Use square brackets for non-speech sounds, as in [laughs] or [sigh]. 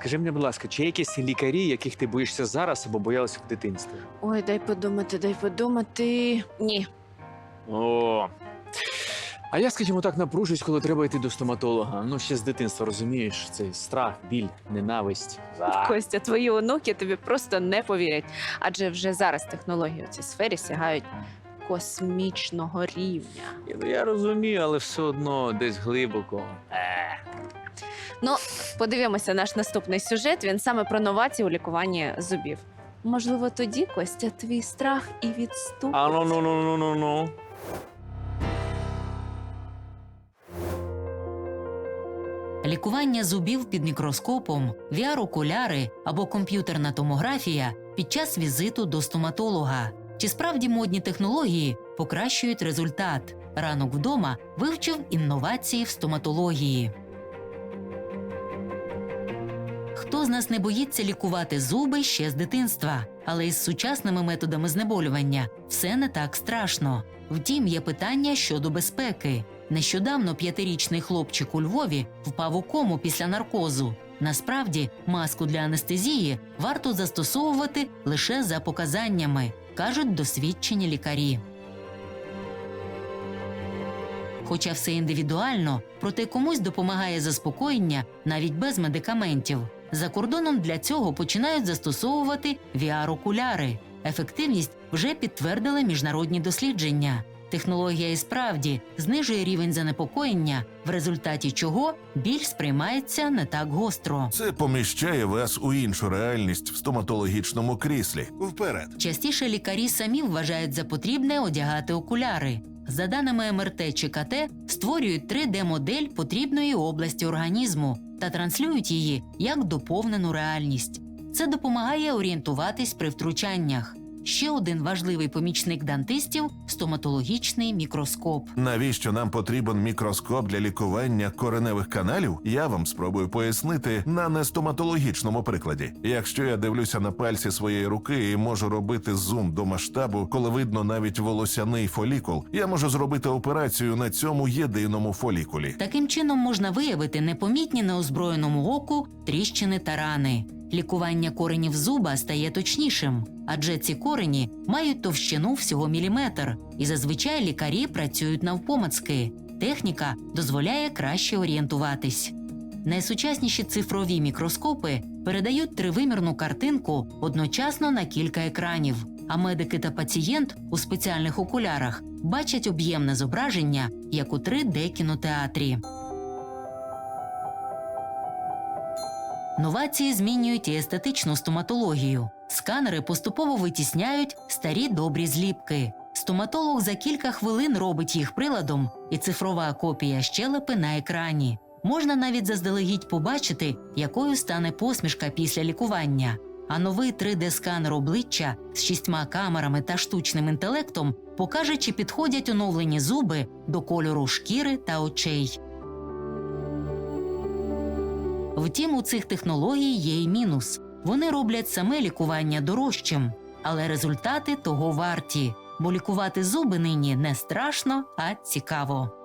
Скажи мені, будь ласка, чи є якісь лікарі, яких ти боїшся зараз або боялася в дитинстві? Ой, дай подумати, дай подумати. Ні. О. А я, скажімо так, напружуюсь, коли треба йти до стоматолога. Ну, ще з дитинства розумієш, цей страх, біль, ненависть. А. [laughs] Костя, твої онуки тобі просто не повірять. Адже вже зараз технології у цій сфері сягають космічного рівня. Ну, Я розумію, але все одно десь глибоко. Е. Ну, подивимося наш наступний сюжет. Він саме про новації у лікуванні зубів. Можливо, тоді Костя, твій страх і відступить. А ну ну ну ну ну ну. Лікування зубів під мікроскопом, VR-окуляри або комп'ютерна томографія під час візиту до стоматолога. Чи справді модні технології покращують результат? Ранок вдома вивчив інновації в стоматології. Хто з нас не боїться лікувати зуби ще з дитинства, але із сучасними методами знеболювання все не так страшно. Втім, є питання щодо безпеки. Нещодавно п'ятирічний хлопчик у Львові впав у кому після наркозу. Насправді, маску для анестезії варто застосовувати лише за показаннями, кажуть досвідчені лікарі. Хоча все індивідуально, проте комусь допомагає заспокоєння навіть без медикаментів. За кордоном для цього починають застосовувати VR-окуляри. Ефективність вже підтвердили міжнародні дослідження. Технологія і справді знижує рівень занепокоєння, в результаті чого біль сприймається не так гостро. Це поміщає вас у іншу реальність в стоматологічному кріслі. Вперед. Частіше лікарі самі вважають за потрібне одягати окуляри. За даними МРТ чи КТ, створюють 3D-модель потрібної області організму та транслюють її як доповнену реальність. Це допомагає орієнтуватись при втручаннях. Ще один важливий помічник дантистів стоматологічний мікроскоп. Навіщо нам потрібен мікроскоп для лікування кореневих каналів? Я вам спробую пояснити на нестоматологічному прикладі. Якщо я дивлюся на пальці своєї руки і можу робити зум до масштабу, коли видно навіть волосяний фолікул, я можу зробити операцію на цьому єдиному фолікулі. Таким чином можна виявити непомітні неозброєному оку тріщини та рани. Лікування коренів зуба стає точнішим, адже ці корені мають товщину всього міліметр, і зазвичай лікарі працюють навпомацки. Техніка дозволяє краще орієнтуватись. Найсучасніші цифрові мікроскопи передають тривимірну картинку одночасно на кілька екранів, а медики та пацієнт у спеціальних окулярах бачать об'ємне зображення, як у 3D-кінотеатрі. Новації змінюють і естетичну стоматологію. Сканери поступово витісняють старі добрі зліпки. Стоматолог за кілька хвилин робить їх приладом, і цифрова копія щелепи на екрані. Можна навіть заздалегідь побачити, якою стане посмішка після лікування. А новий 3D-сканер обличчя з шістьма камерами та штучним інтелектом покаже, чи підходять оновлені зуби до кольору шкіри та очей. Втім, у цих технологій є й мінус. Вони роблять саме лікування дорожчим, але результати того варті, бо лікувати зуби нині не страшно, а цікаво.